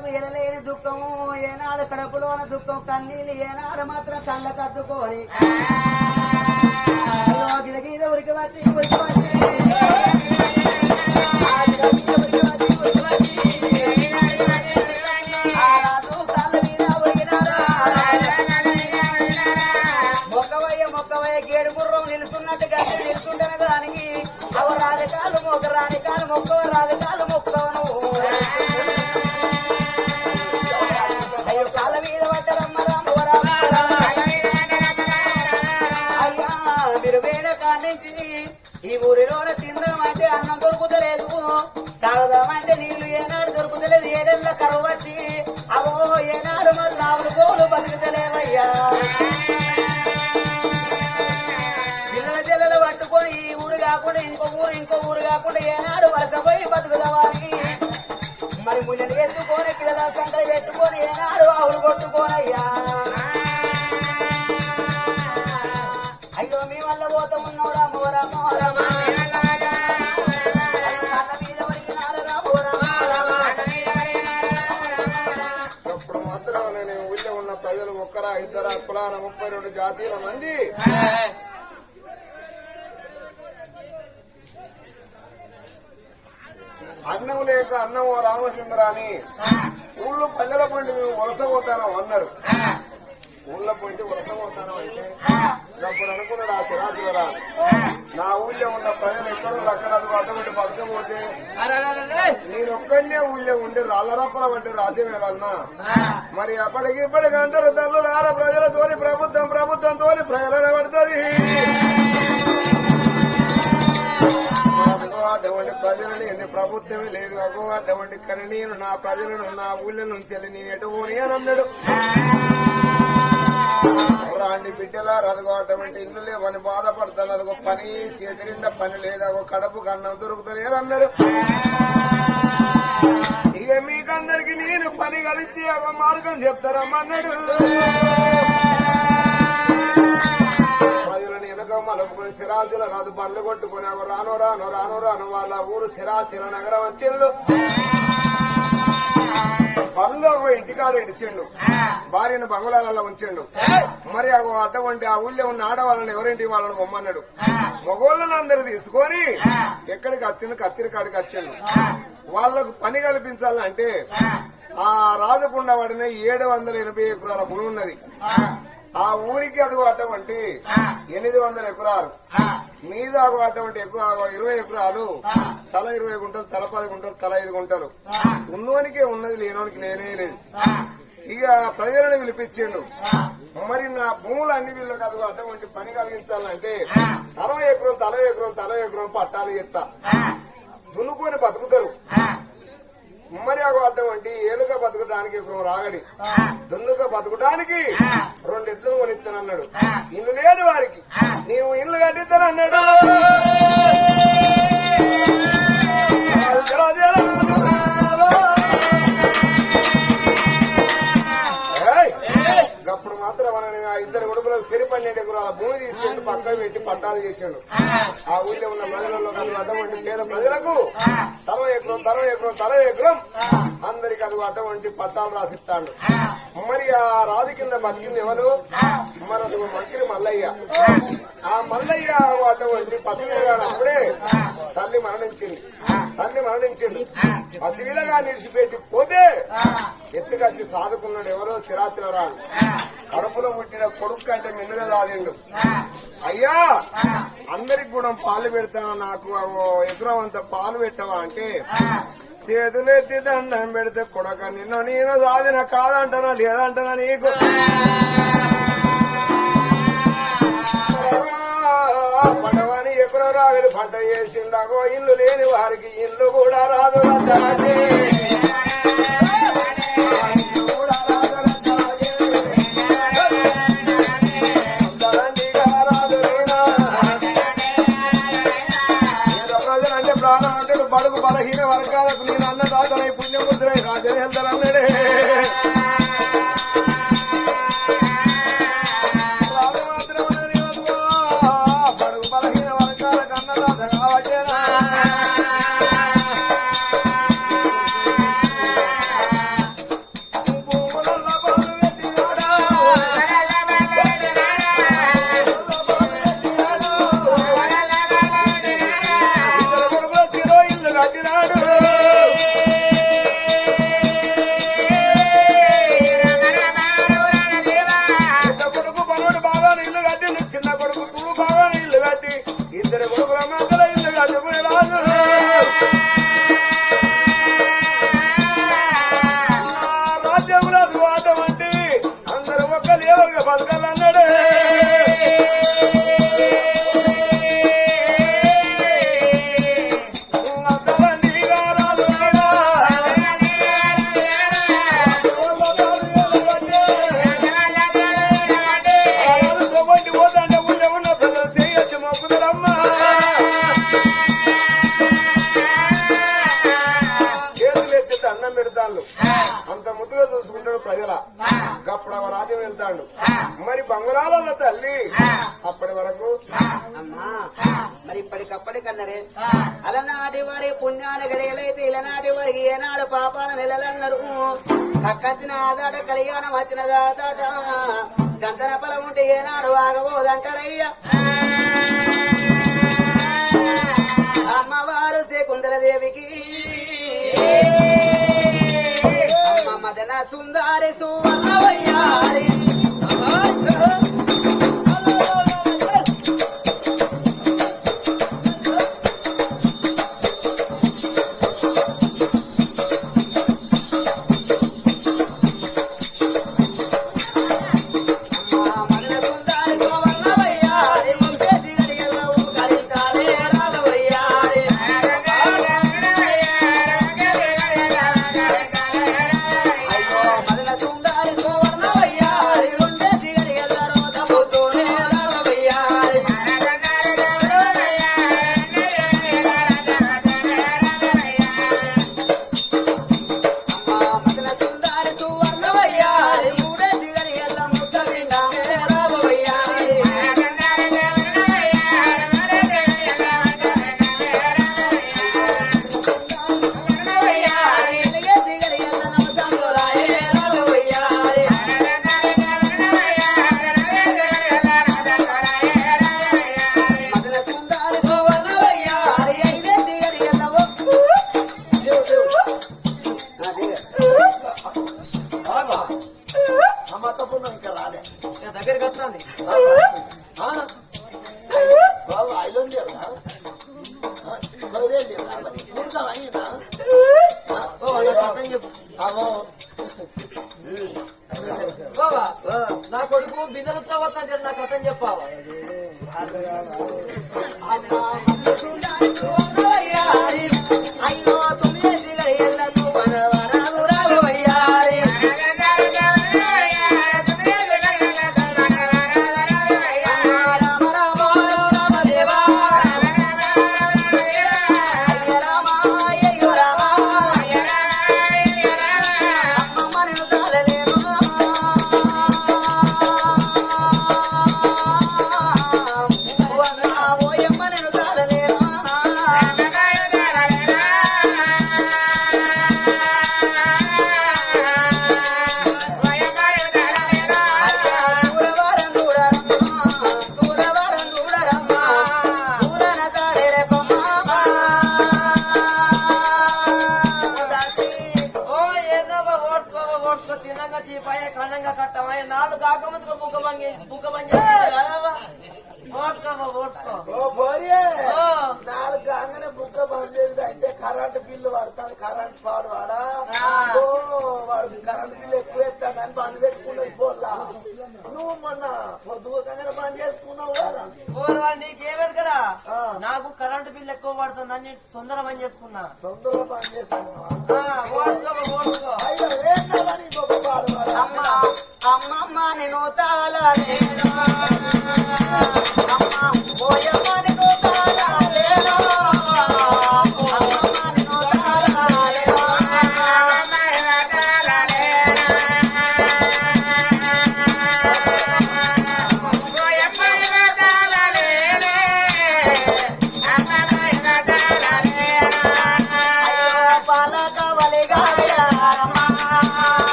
చూసే వరకు ఎనలేని దుఃఖము ఏనాడు కడుపులోన దుఃఖం కన్నీళ్ళు ఏనాడు మాత్రం కళ్ళ కద్దుకోని గీత ఉరికి వచ్చి ఉరికి వచ్చి మీరు వేరే ఈ ఊరిలోన తిందాం అంటే అన్నం దొరుకుతలేదు. తాగుదామంటే నీళ్ళు ఏనాడు దొరుకుతలేదు. ఏడెళ్ళ కరువు వచ్చి అవో ఏనాడు మరి నాలుగు పోలు బతుకుతలేవయ్యా. పిల్లల చెల్లెలు పట్టుకొని ఈ ఊరు కాకుండా ఇంకో ఊరు ఇంకో ఊరు కాకుండా ఏనాడు వలసపోయి బతుకుదావానికి మరి ముజలు ఎత్తుకొని పిల్లల సంకలు పెట్టుకొని ఏనాడు ఆవులు కొట్టుకోనయ్యా. నేను ఊళ్ళో ఉన్న ప్రజలు ఒక్కరా ఇద్దరా కులాన ముప్పై రెండు జాతీయుల మంది. అన్నం లేక అన్నం రామచంద్ర అని ఊళ్ళో ప్రజల పండి మేము వలస పోతాను అన్నారు. ఊళ్ళో పోయి వలస పోతాను అంటే అప్పుడు అనుకున్నాడు ఆ సిరాజులరా నా ఊళ్ళో ఉన్న ప్రజలు ఎక్కడో అక్కడ అటువంటి అటువంటి పోతే నేను ఒక్కడనే ఊళ్ళో ఉండి రాళ్ళరప్పల వంటి రాజ్యం వెళ్ళన్నా మరి అప్పటికి ఇప్పటికి అందరూ తల్లు ఆర ప్రజలతోని ప్రభుత్వం ప్రభుత్వంతో ప్రజలను పడుతుంది. అదిగో అటువంటి ప్రజలని ఎన్ని ప్రభుత్వమే లేదు. అగో అటువంటి కని నేను నా ప్రజలను నా ఊళ్ళో నుంచి వెళ్ళి నేను ఎటు పోని అని అన్నాడు రాండి బిడ్డలా అదిగో అటువంటి ఇల్లు లేవని బాధపడతాను అదిగో పని చేతిరిండా పని లేదా ఒక కడుపు కన్నం దొరుకుతలేదన్నారు ఇక మీకందరికి నేను పని కలిసి ఒక మార్గం చెప్తారమ్మన్నాడు మలుపుకుని సిరాజుల కాదు బండ్లు కొట్టుకుని అవి రాను రాను రాను రాను వాళ్ళ ఊరు సిరాచిల నగరం వచ్చిల్లు ఒక ఇంటికాడ ఇడిచిండు భార్యను బంగుళాలలో ఉంచిండు. మరి అటువంటి ఆ ఊళ్ళో ఉన్న ఆడవాళ్ళని ఎవరింటి వాళ్ళని పొమ్మన్నాడు మగోళ్ళని అందరు తీసుకొని ఎక్కడికి వచ్చిండు? కత్తిరి కాడికి వచ్చిండు వాళ్ళకు పని కల్పించాలంటే ఆ. రాజకుండా పడిన ఏడు వందల ఎనభై ఎకరాల భూమి ఉన్నది. ఆ ఊరికి అదిగో అటువంటి ఎనిమిది వందల ఎకరాలు. మీద అటువంటి ఇరవై ఎకరాలు. తల ఇరవై గుంటలు తల పది గుంటలు తల ఐదు గుంటలు. ఉన్నోనికే ఉన్నది లేనోనికి లేనే లేదు. ఇక ప్రజలను పిలిపించిండు. మరి నా భూములు అన్ని వీళ్ళకి అదిగో అటువంటి పని కలిగించాలంటే అరవై ఎకరం తల ఎకరం తల ఎకరం పట్టాలు ఎత్తా. దున్నుకొని బతుకుతారు. మరి అగో అటువంటి ఏలుగా బతకడానికి ఎకరం రాగడి. దున్నుగా బతకడానికి రెండు ఎట్లు కొనిస్తానన్నాడు ఇల్లు లేని వారికి నీవు ఇల్లు కట్టిస్తానన్నాడు ఏయ్! అని ఆ ఇద్దరు కొడుకులకు సిరి పన్నెండు ఎకరాల భూమి తీసేండు పక్కన పెట్టి పట్టాలు చేసాడు. ఆ. ఊళ్ళో ఉన్న ప్రజలలో కానీ అటువంటి పేద ప్రజలకు తరవ ఎకరం తరవ ఎకరం తరవ ఎకరం అందరికి అది అటువంటి పట్టాలు రాసిస్తాడు. మరి ఆ రాజు కింద బతికింది ఎవరు? మరి అది మంత్రి మల్లయ్య. ఆ. మల్లయ్య అటువంటి పసిపిల్లగానప్పుడే తల్లి మరణించింది. తల్లి మరణించింది. పసిలగా నిలిచిపెట్టి పోతే ఎత్తుకొచ్చి సాధుకున్నాడు ఎవరో చిరాతిలో రాదు కడుపులో పుట్టిన కొడుకు అంటే మెల్లుగా తాగిండు అయ్యా అందరికి కూడా పాలు పెడతా నాకు? ఎకరం అంత పాలు పెట్టవా అంటే చేతులెత్తి దండం పెడితే కొడక నిన్న నేను సాధిన కాదంటనా లేదంటనా నీకు? పడవని ఎకరం రావిలు పంట చేసిండగో ఇల్లు లేని వారికి ఇల్లు కూడా రాదు అంటే. i mira, mira. కక్కసిన ఆదాట కళ్యాణ వచ్చిన దాదాట సంతన పొలం ఉంటే ఏనాడు ఆగబోదంటారయ్య అమ్మవారు శకుందలదేవికి అమ్మ మదన సుందారి సువర్ణవయ్యారి. Bye. నాకు కరెంటు బిల్ ఎక్కువ పడుతుందని అని తొందర పని చేసుకున్నా. తొందరగా పని అమ్మ అమ్మమ్మ నేను తాళ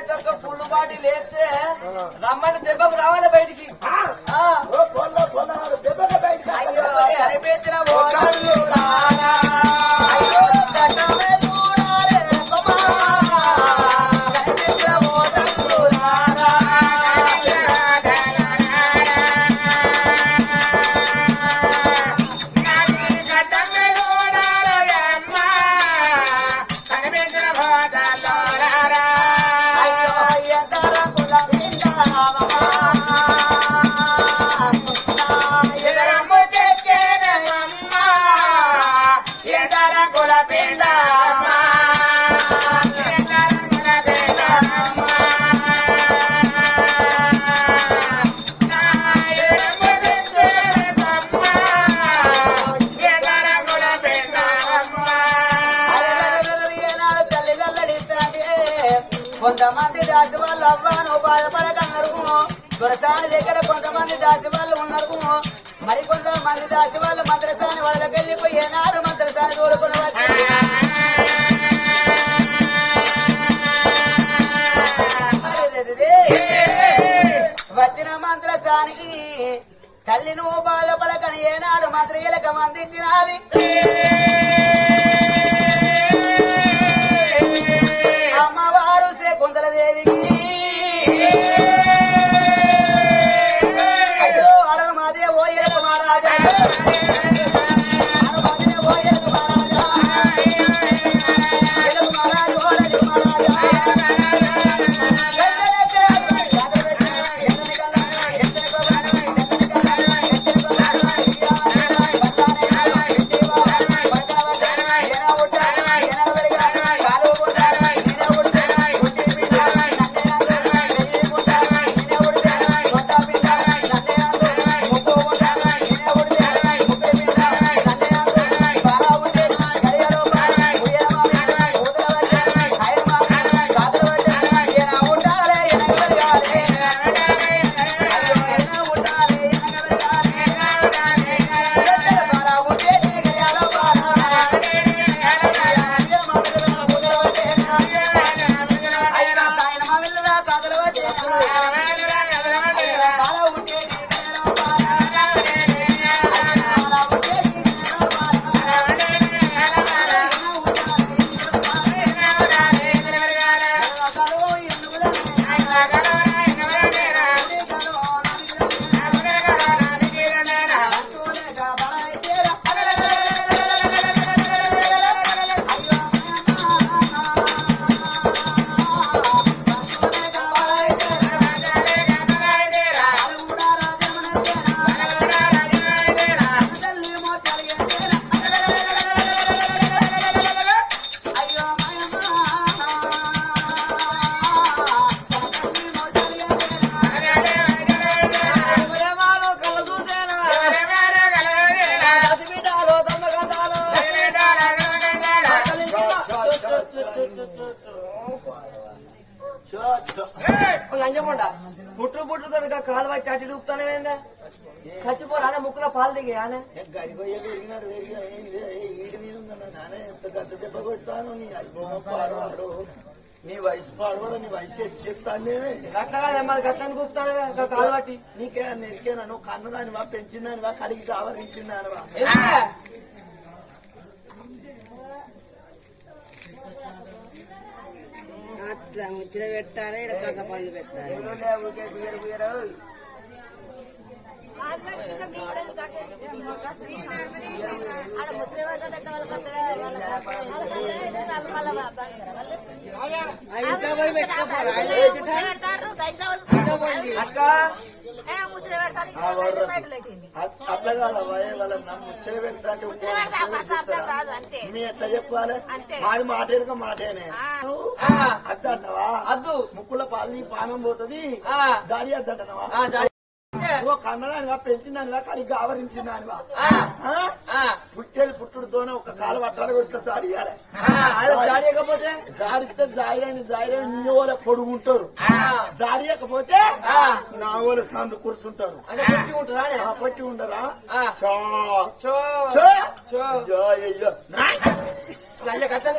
చక్క ఫుల్ బాటి లేస్తే రమ్మని దెబ్బకు రావాలి బయటికి. అయ్యో la tenda. తల్లి నువ్వు బాధపడకని ఏనాడు మాత్రం ఇలక మందించినది నీ వయసు పాడవాడు నీ వయసు ఎట్టి చెప్తానే పట్టి. నీకే నెరికేనా నువ్వు కన్నదానివా పెంచిందానివా కడిగి కావరించిందానివా ఎందుకే? అట్లా ముచ్చట పెట్టాలి ఇక్కడ కథ పనులు పెట్టాలి. అట్లా ముచ్చట మీ ఎట్లా చెప్పాలి మాది మాటేరుగా మాటేనే ఆ, అద్దు ముక్కుల పాలు పానం పోతుంది దాడి అద్దంటవా నువ్వు కన్నదానివా పెంచిందానివా ఆ? ఆ, పుట్టేది పుట్టుడుతోనే ఒక కాలు పట్టాలి ఇట్లా చాడియాలి జాడియకపోతే జాడితే జాయిరని జాయిరని నీ వాళ్ళ పొడుగుంటారు. జాడియకపోతే నా వాళ్ళ సందు కూర్చుంటారు పుట్టి ఉండరా?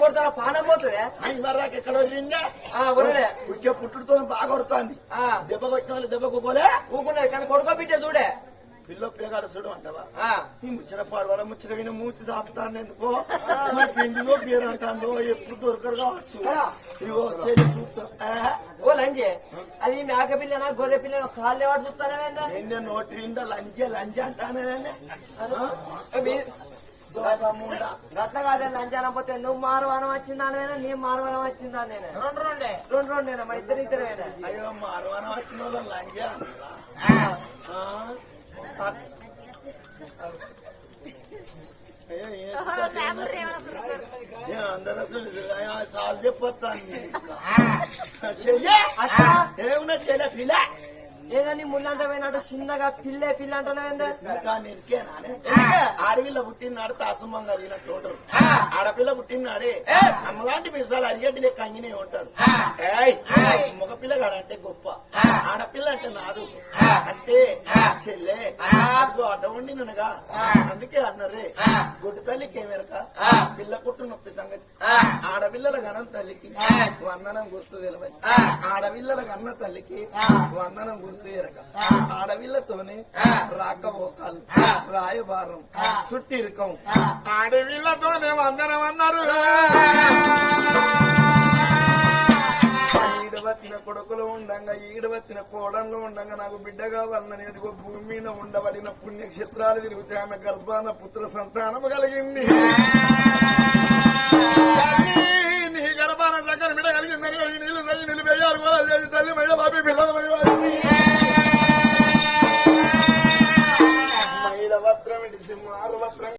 కొడతారా? పానం పోతుంది? ఎక్కడ పుట్టే ఆ, దెబ్బ కొట్టిన వాళ్ళు దెబ్బ కుపోలే ఊకున్నది కానీ కొడుకో బిడ్డ చూడే. పిల్ల పేగాడు చూడు అంటవా? ఈ ముచ్చట పాడవాడ ముచ్చట విన మూతి సాపుతాను ఎందుకో? మరి పిండిలో పేరు అంటాందో ఎప్పుడు దొరకరు కావచ్చు. ఇగో చెల్లి చూస్తా. ఓ లంజే అది మేక పిల్లనా గొర్రె పిల్లనా కాళ్ళు ఎవరు చూస్తానే నోటి నిండా లంచే లంచ అంటానే గట్ల కాదే లంచాన పోతే నువ్వు మారువానం వచ్చిందా నేనా నీ మారువానం వచ్చిందా నేనే రెండు రెండే. రెండు రెండేనా? మా ఇద్దరు ఇద్దరేనా అయ్యో మార్వాన వచ్చిన వాళ్ళు లంచ అందరూ అసలు సాల్ చెప్పొస్తాను ఏమున్నా చెల్లె పిల్ల. ఏదో నీ ముళ్ళంతా పోయినట్టు చిన్నగా పిల్లే పిల్ల నిరికేనానే ఆడపిల్ల పుట్టినాడు కలిగినట్టు ఉంటారు ఆడపిల్ల పుట్టినాడే అమ్మలాంటి మిసాలు అరిగడ్డి లెక్క అంగినే ఉంటారు ఏయ్, మగపిల్ల కాడంటే గొప్ప. ఆడపిల్ల అంటే నాదు. అంటే చెల్లె. అడ్డ ఉండినగా అందుకే అన్నరే గుడ్డు తల్లికి ఏమెరక పిల్ల పుట్టు నొప్పి సంగతి. ఆడపిల్లల గనం తల్లికి వందనం గుర్తు తెలియదు ఆడపిల్లల గన్న తల్లికి వందనం గుర్తు ఎరక ఆడవిల్లతోనే రాకపోకాలు రాయబారం సుట్టిరుకం. ఆడవిల్లతోనే వందనం అన్నారు ఈడవచ్చిన కొడుకులు ఉండంగా ఈడవచ్చిన కోడళ్ళు ఉండంగా నాకు బిడ్డ కావాలని ఎదుగో భూమి మీద ఉండబడిన పుణ్యక్షేత్రాలు తిరిగితే ఆమె గర్భాన పుత్ర సంతానం కలిగింది. నీ గర్భాన చక్కని బిడ్డ కలిగిందని ఈ నీళ్ళు తల్లి నిలిపేయాలి తల్లి మయ్య బాబీ పిల్లలు